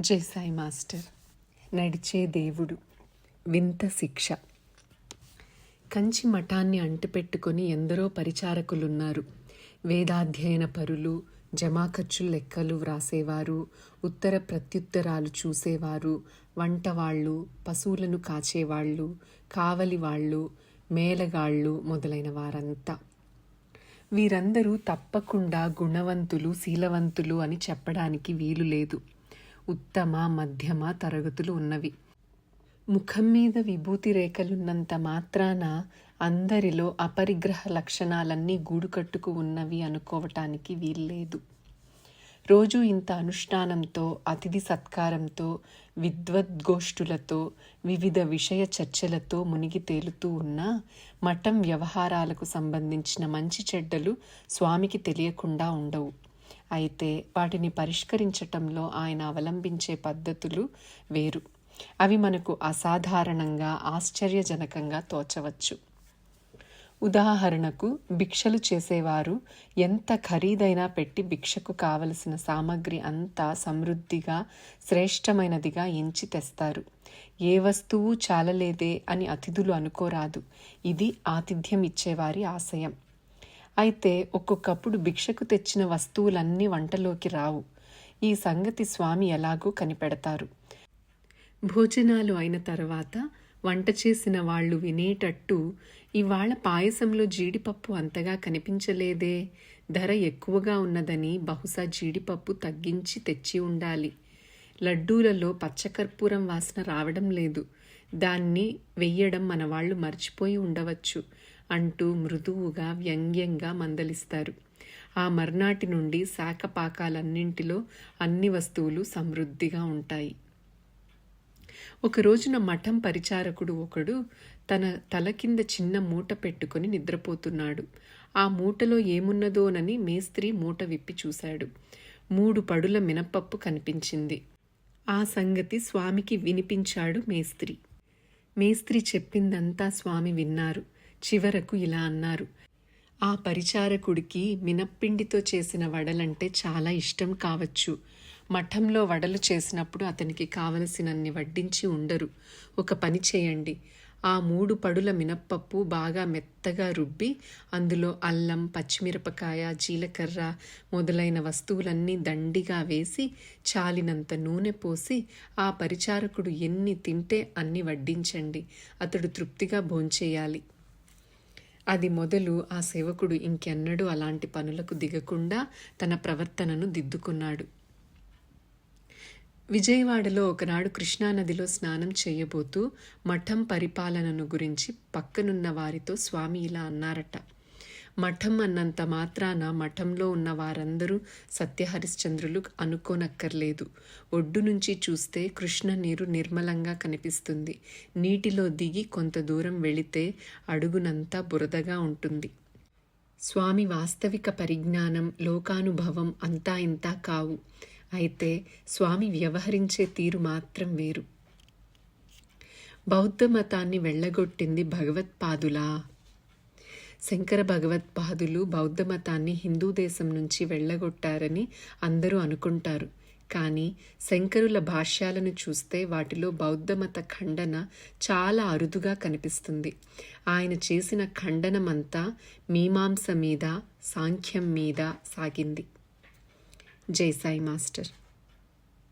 జై సాయి మాస్టర్ నడిచే దేవుడు. వింత శిక్ష. కంచి మఠాన్ని అంటిపెట్టుకొని ఎందరో పరిచారకులున్నారు. వేదాధ్యయన పరులు జమా ఖర్చు లెక్కలు వ్రాసేవారు ఉత్తర ప్రత్యుత్తరాలు చూసేవారు వంటవాళ్ళు పశువులను కాచేవాళ్ళు కావలి వాళ్ళు మేలగాళ్ళు మొదలైన వారంతా. వీరందరూ తప్పకుండా గుణవంతులు శీలవంతులు అని చెప్పడానికి వీలు లేదు. ఉత్తమ మధ్యమ తరగతులు ఉన్నవి. ముఖం మీద విభూతి రేఖలున్నంత మాత్రాన అందరిలో అపరిగ్రహ లక్షణాలన్నీ గూడుకట్టుకు ఉన్నవి అనుకోవటానికి వీల్లేదు. రోజు ఇంత అనుష్ఠానంతో అతిథి సత్కారంతో విద్వద్గోష్ఠులతో వివిధ విషయ చర్చలతో మునిగి తేలుతూ ఉన్న మఠం వ్యవహారాలకు సంబంధించిన మంచి చెడ్డలు స్వామికి తెలియకుండా ఉండవు. అయితే వాటిని పరిష్కరించటంలో ఆయన అవలంబించే పద్ధతులు వేరు. అవి మనకు అసాధారణంగా ఆశ్చర్యజనకంగా తోచవచ్చు. ఉదాహరణకు భిక్షలు చేసేవారు ఎంత ఖరీదైనా పెట్టి భిక్షకు కావలసిన సామగ్రి అంతా సమృద్ధిగా శ్రేష్టమైనదిగా ఎంచి తెస్తారు. ఏ వస్తువు చాలలేదే అని అతిథులు అనుకోరాదు. ఇది ఆతిథ్యం ఇచ్చేవారి ఆశయం. అయితే ఒక్కొక్కప్పుడు భిక్షకు తెచ్చిన వస్తువులన్నీ వంటలోకి రావు. ఈ సంగతి స్వామి ఎలాగూ కనిపెడతారు. భోజనాలు అయిన తర్వాత వంట చేసిన వాళ్ళు వినేటట్టు ఇవాళ పాయసంలో జీడిపప్పు అంతగా కనిపించలేదే. ధర ఎక్కువగా ఉన్నదని బహుశా జీడిపప్పు తగ్గించి తెచ్చి ఉండాలి. లడ్డూలలో పచ్చకర్పూరం వాసన రావడం లేదు. దాన్ని వెయ్యడం మన వాళ్ళు మర్చిపోయి ఉండవచ్చు. అంటూ మృదువుగా వ్యంగ్యంగా మందలిస్తారు. ఆ మర్నాటి నుండి శాఖపాకాలన్నింటిలో అన్ని వస్తువులు సమృద్ధిగా ఉంటాయి. ఒక రోజున మఠం పరిచారకుడు ఒకడు తన తల కింద చిన్న మూట పెట్టుకుని నిద్రపోతున్నాడు. ఆ మూటలో ఏమున్నదోనని మేస్త్రి మూట విప్పి చూశాడు. మూడు పడుల మినపప్పు కనిపించింది. ఆ సంగతి స్వామికి వినిపించాడు మేస్త్రి. మేస్త్రి చెప్పిందంతా స్వామి విన్నారు. చివరకు ఇలా అన్నారు. ఆ పరిచారకుడికి మినప్పిండితో చేసిన వడలంటే చాలా ఇష్టం కావచ్చు. మఠంలో వడలు చేసినప్పుడు అతనికి కావలసినన్ని వడ్డించి ఉండరు. ఒక పని చేయండి. ఆ మూడు పడుల మినప్పప్పు బాగా మెత్తగా రుబ్బి అందులో అల్లం పచ్చిమిరపకాయ జీలకర్ర మొదలైన వస్తువులన్నీ దండిగా వేసి చాలినంత నూనె పోసి ఆ పరిచారకుడు ఎన్ని తింటే అన్ని వడ్డించండి. అతడు తృప్తిగా భోంచేయాలి. అది మొదలు ఆ సేవకుడు ఇంకెన్నడూ అలాంటి పనులకు దిగకుండా తన ప్రవర్తనను దిద్దుకున్నాడు. విజయవాడలో ఒకనాడు కృష్ణానదిలో స్నానం చేయబోతూ మఠం పరిపాలనను గురించి పక్కనున్న వారితో స్వామి ఇలా అన్నారట. మఠం అన్నంత మాత్రాన మఠంలో ఉన్న వారందరూ సత్యహరిశ్చంద్రులు అనుకోనక్కర్లేదు. ఒడ్డు నుంచి చూస్తే కృష్ణ నీరు నిర్మలంగా కనిపిస్తుంది. నీటిలో దిగి కొంత దూరం వెళితే అడుగునంతా బురదగా ఉంటుంది. స్వామి వాస్తవిక పరిజ్ఞానం లోకానుభవం అంతా ఇంతా కావు. అయితే స్వామి వ్యవహరించే తీరు మాత్రం వేరు. బౌద్ధ మతాన్ని వెళ్ళగొట్టింది భగవత్పాదులా? శంకర భగవత్పాదులు బౌద్ధ మతాన్ని హిందూ దేశం నుంచి వెళ్ళగొట్టారని అందరూ అనుకుంటారు. కానీ శంకరుల భాష్యాలను చూస్తే వాటిలో బౌద్ధమత ఖండన చాలా అరుదుగా కనిపిస్తుంది. ఆయన చేసిన ఖండనమంతా మీమాంస మీద సాంఖ్యం మీద సాగింది. జై సాయి మాస్టర్.